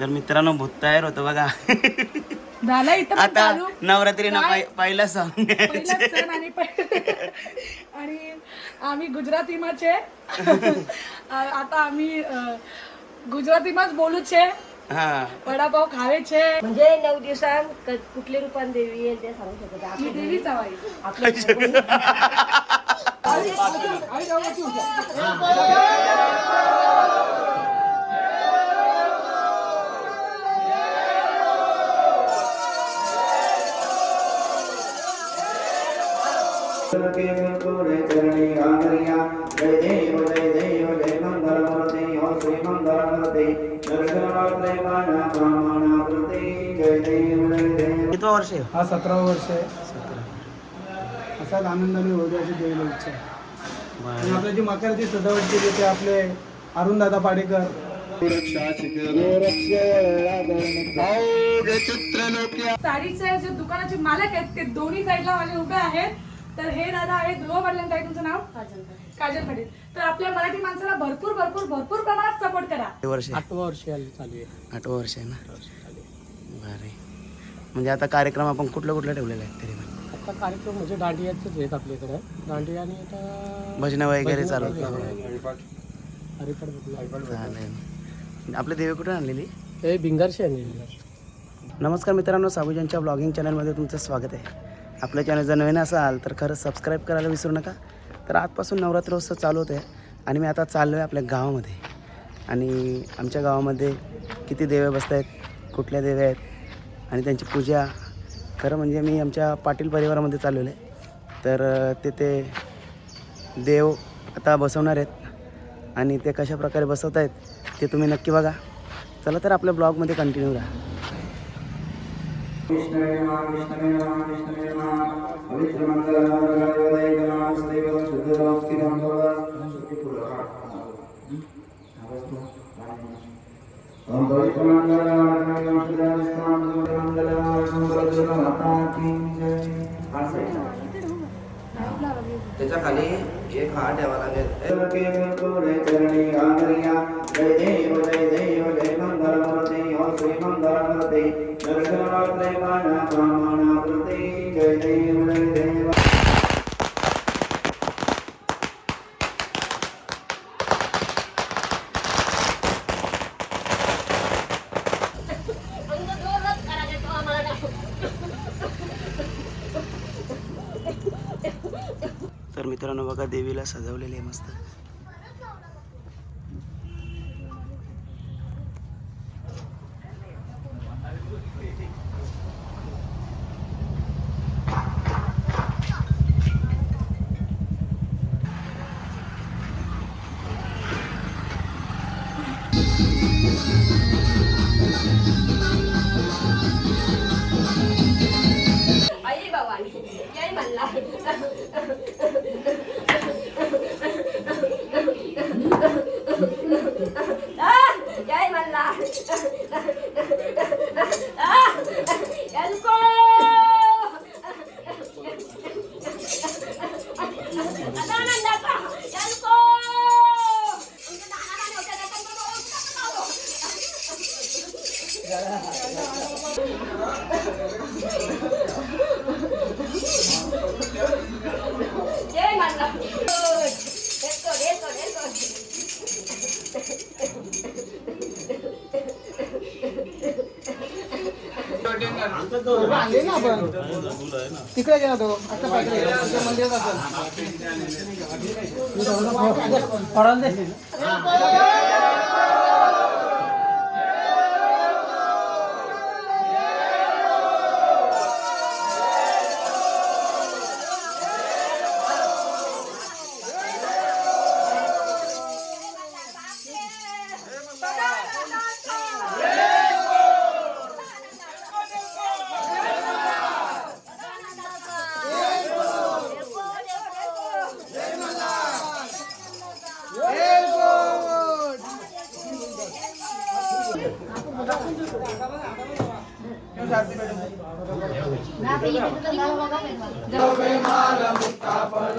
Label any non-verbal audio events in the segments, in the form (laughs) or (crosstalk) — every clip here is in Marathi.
तर मित्रांनो भूत तयार होतं बघा झालं इथं पण आता चालू. नवरात्रीनं काय? पहि- पहिला सॉन्ग पहिला सण आणि पहि- आणि आम्ही गुजरातीमाचे आता आम्ही अं, गुजरातीमाच बोलू छे हा वडापाव खावे छे म्हणजे नऊ दिवसांत क- कुठली रूपान देवी येईल ते सांगू शकत आहे. मी देवीचा वाई चरणी आंगरिया जय देव जय देव जय मंगलमूर्ते हो श्री मंगलमूर्ते दर्शनात्रे माना कामना प्रते जय देव जय देव कितवा वर्ष आहे? हा सतरावा वर्ष आहे. असाच आनंदाने होऊ द्याची देवीला इच्छा आहे. आणि आपल्या जी मकराची सजावट केली ते आपले अरुणदादा पाडेकर. साडीचे जे दुकानाचे मालक आहेत ते दोन्ही साईडला माझे उभे आहेत. तर हे दादा आहे ध्रुव पाटील आहे तुमचं नाव? काजल पाटील. तर आपल्या मराठी माणसाला भरपूर भरपूर भरपूर प्रमाणात सपोर्ट करा. वर्ष. आठवा वर्ष चालू आहे. आठवं वर्ष आहे ना? बरे म्हणजे आता कार्यक्रम आपण कुठलं कुठलं ठेवलेलं आहे तरी पण? आता कार्यक्रम म्हणजे दांडियाच आहेत आपल्याकडे. दांडिया आणि आता भजनं वगैरे चालू हरिपाठ बघूया. चालेल. आपली देवी कुठून आणलेली? हे भिंगारशी आणलेली. नमस्कार मित्रांनो साबुजांच्या ब्लॉगिंग चॅनलमध्ये तुमचं स्वागत आहे. आपल्या चॅनल जर नवीन असाल तर खरंच सबस्क्राईब करायला विसरू नका. तर आजपासून नवरात्रोत्सव चालू होते आणि मी आता चाललो आहे आपल्या गावामध्ये. आणि आमच्या गावामध्ये किती देवे बसत आहेत कुठल्या देवे आहेत आणि त्यांची पूजा. खरं म्हणजे मी आमच्या पाटील परिवारामध्ये चाललेलो आहे तर तिथे देव आता बसवणार आहेत आणि ते कशा प्रकारे बसवत आहेत ते तुम्ही नक्की बघा. चला तर आपल्या ब्लॉगमध्ये कंटिन्यू राहा. विष्णवे नमः विष्णवे नमः विष्णवे नमः। पवित्र मंगल मंगल नमः सदैव शुद्ध भक्ति ओम पवित्र मंगल मंगल शुद्ध स्थान मंगल मंगल माता की जय त्याच्याखाली एक हार ठेवा लागेल चरणी आंगरिया जय देव जय देव जय मंगलमूर्ते हो श्री मंगलमूर्ते जय देव जय देव. तर मित्रांनो बघा देवीला सजवलेले मस्त आपण तिकडे गेला तो. आता मंदिरात असेल.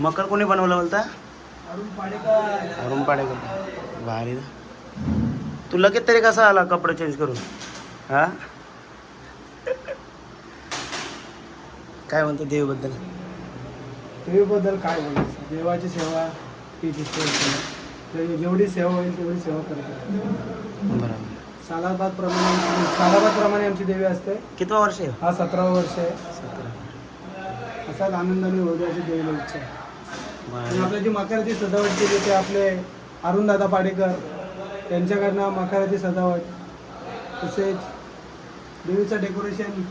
मकर कोणी बनवलं बोलता? अरुण पाडेकर. अरुण पाडेकर भारी तू लगेच तरी कसा आला कपडे चेंज करून? हा? काय म्हणतो देवीबद्दल? देवीबद्दल काय बोलायचं देवाची सेवा ही दिसते ते जेवढी सेवा होईल तेवढी सेवा करत. बरोबर. सालाबाद प्रमाणे सालाबाद प्रमाणे आमची देवी असते. कितवा वर्ष आहे? हा सतरावा वर्ष आहे. सतरा असाच आनंदाने होऊ द्याची देवीला इच्छा आहे. आणि आपल्या जी मकराची सजावट केली ते आपले अरुणदादा पाडेकर त्यांच्याकडनं मकराची सजावट तसेच देवीचं डेकोरेशन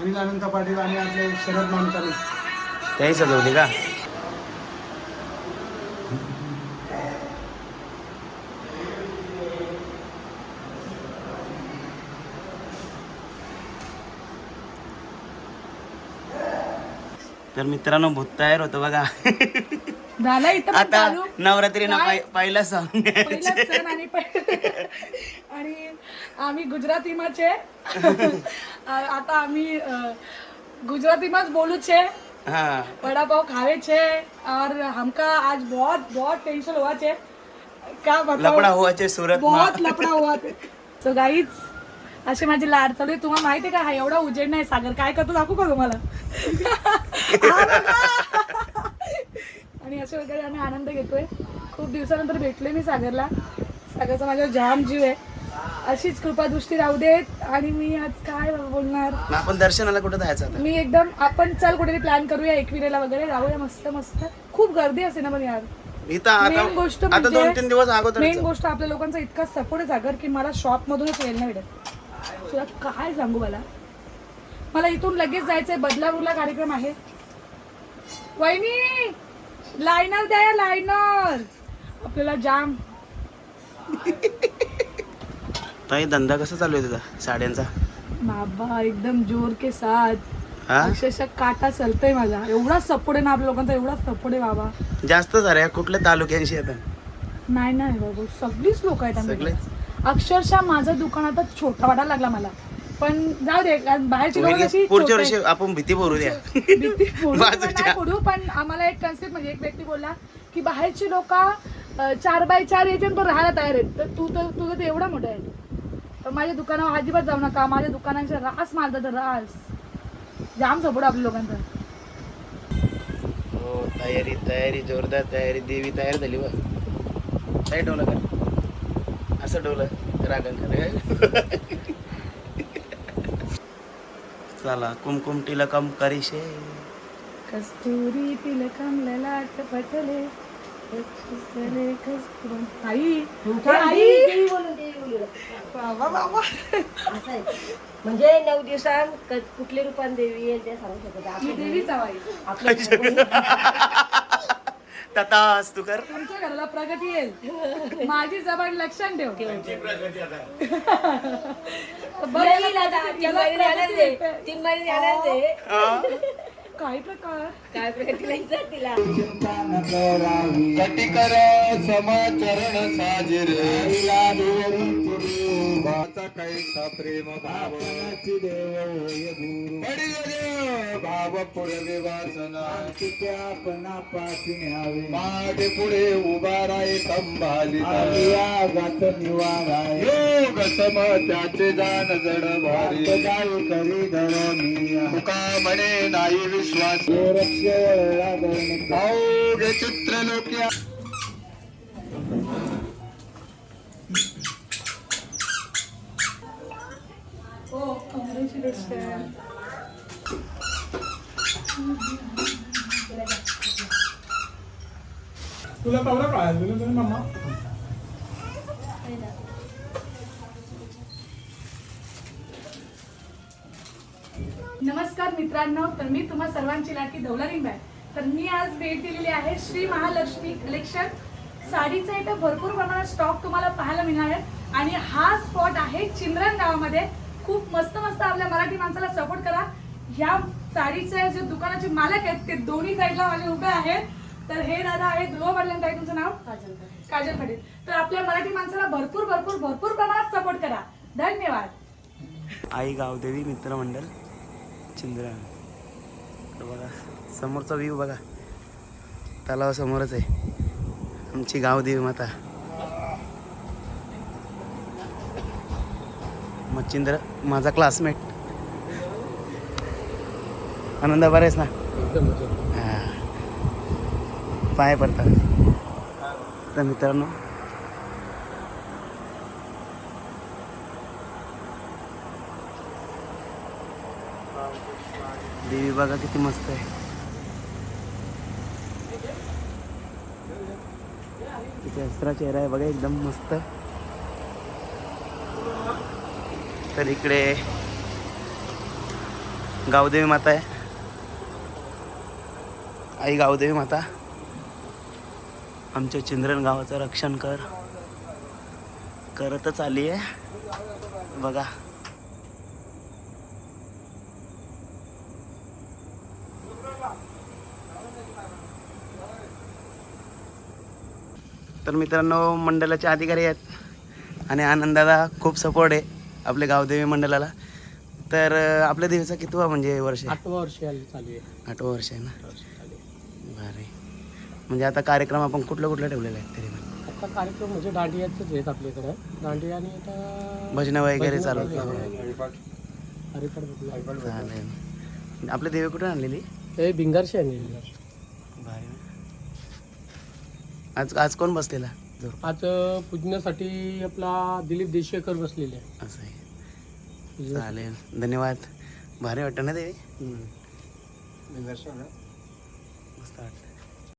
अनिल अनंत पाटील आणि आपले शरद मानकर. त्याही सजवली का? तर मित्रांनो भूत तयार होतो बघा. (laughs) झालं इथं आता पहिला सण आणि (laughs) आणि आम्ही गुजराती माचे आता आम्ही गुजराती माच बोलू छे वडापाव खावे छे और हमका आज बहुत बहुत टेंशन हुआ छे का लपडा बहुत लपडा हुआ सो गाईच असे माझे लाड चालू तुम्हाला माहिती आहे का? हा एवढा उजेड नाही सागर. काय करतो दाखवू का तुम्हाला? (laughs) असे घेतोय खूप दिवसानंतर भेटलोय मी सागरला. सागरचा माझ्यावर जाम जीव आहे. अशीच कृपादृष्टी राहू देत आणि मी आज काय बोलणार? आपण दर्शनाला कुठं जायचं आता? मी एकदम आपण चल कुठेतरी प्लॅन करूया एकविरेला वगैरे. जाऊया मस्त मस्त. खूप गर्दी असते ना पण यार. मेन गोष्ट आता आता म्हणजे दोन तीन दिवस अगोदर मेन गोष्ट आपल्या लोकांचा इतका सपोर्ट आहे सागर की मला शॉप मधूनच वेळ नाही भेटत तुला काय सांगू मला? मला इथून लगेच जायचंय. बदलापूरला कार्यक्रम आहे. वहिनी! लायनर द्या लायनर आपल्याला जाम. ताई धंदा कसा चालू आहे तुझा? साड्यांचा? बाबा एकदम जोर के साथ. हा? अक्षरशः काटा चलतोय माझा. एवढा सपोर्ट आहे ना आपल्या लोकांचा एवढा सपोर्ट आहे बाबा. जास्त झाल्या कुठल्या तालुक्यांशी येतात नाही नाही बाबू. सगळीच लोक आहेत आमच्याकडे. सगळे? अक्षरशः माझं दुकान आता छोटा वाटायला लागला मला. पण जाऊ दे कारण बाहेरची लोक कशी पुढच्या वर्षी आपण भीती भरू द्या. (laughs) भीती (laughs) फोडू किंवा बाजूच्या. नाही फोडू पण आम्हाला एक कन्सेप्ट म्हणजे एक व्यक्ती बोलला की बाहेरची लोक चार बाय चार याच्यात पण राहायला तयार आहेत तर तू तर तुझं तर एवढा मोठं आहे. तर माझ्या दुकानावर अजिबात जाऊ नका. माझ्या दुकानांच्या रास मारतात रास. जाम सपोर्ट आपल्या लोकांचा. हो तयारी तयारी जोरदार तयारी. देवी तयार झाली व काय डोलं कर असं डोलं रागण कर चला कुमकुम टिलकम करीशे. कस्तुरी तिलकम ललाट पटले. कस्तुरे कस्तुरम. आई हे आई! देवी बोलून देवी बोलून. बाबा बाबा. असं आहे. म्हणजे नऊ दिवसांत क- कुठले रूपान देवी येईल ते सांगू शकत आपल्या देवीच आपल्या (laughs) ततास तू कर. तुमच्या घराला प्रगती येईल. माझी जबान लक्षात ठेव. बघ, याला महिने प्रगती आनंद आहे. येते. तीन महिने आनंद आहे. काय प्रकार? काय प्रकार? तिला कटिकर समाचरण साजिरे. भाचा कैसा प्रेम भाव. पडी गे भाव पुरवे वासना. न्यावे मागे पुढे उभा राय संभाली गात निवारा योग सम त्याचे जाण जड भारी करी धरणी तुका म्हणे नाही विश्वास रक्ष धरणी अवघे चित्र लोक्या हो कॉंग्रॅच्युलेशन तुला तेवढं कळायला दिलं तुम्ही मम्मा नमस्कार मित्रांनो तर मी तुम्हा सर्वांची लाडकी धवलारिंग आहे तर मी आज भेट दिलेली आहे श्री महालक्ष्मी कलेक्शन साडीचा इथं भरपूर प्रमाणात स्टॉक तुम्हाला पाहायला मिळणार आहे. आणि हा स्पॉट आहे चिंद्रन गावामध्ये. खूप मस्त मस्त आपल्या मराठी माणसाला सपोर्ट करा. ह्या साडीचे जे दुकानाचे मालक आहेत ते दोन्ही साईडला माझे उभे आहेत. तर हे दादा आहेत ध्रुव पाटील ताई तुमचं नाव? काजल पाटील. तर आपल्या मराठी माणसाला भरपूर भरपूर भरपूर प्रमाणात सपोर्ट करा. धन्यवाद. आई गावदेवी मित्रमंडळ. चिंद्रण तर बघा समोरचा व्ह्यू बघा. तलाव समोरच आहे. आमची गावदेवी माता. मच्छिंद्र माझा क्लासमेट आनंद बरेच ना? हा. पाय पडतात. तर मित्रांनो देवी बघा किती मस्त आहे. तिथे अस्त्रा चेहरा आहे बघा एकदम मस्त. तर इकडे गावदेवी माता आहे. आई गावदेवी माता. आमच्या चिंद्रन गावाचं रक्षण कर. करतच आली आहे बघा. तर मित्रांनो मंडळाचे अधिकारी आहेत आणि आनंदाला खूप सपोर्ट आहे आपल्या गावदेवी मंडळाला तर आपल्या देवीचा कितवा म्हणजे वर्ष आठवा वर्ष आली चालू आहे. आठवं वर्ष आहे ना? भारी. म्हणजे आता कार्यक्रम आपण कुठलं कुठलं ठेवलेलं आहे तरी आता कार्यक्रम म्हणजे दांडियाचेच आहेत आपल्याकडे. दांडिया आणि आता भजनं वगैरे चालू. चालेल. आपल्या देवी कुठून आणलेली? ते भिंगारशी आणलेली भारी. आज आज कोण बसलेला? जोर. आज पूजण्यासाठी आपला दिलीप देशेकर बसलेले. आहे असं आहे. चालेल. धन्यवाद. भारी वाटतं ना देवी? मस्त वाटतं.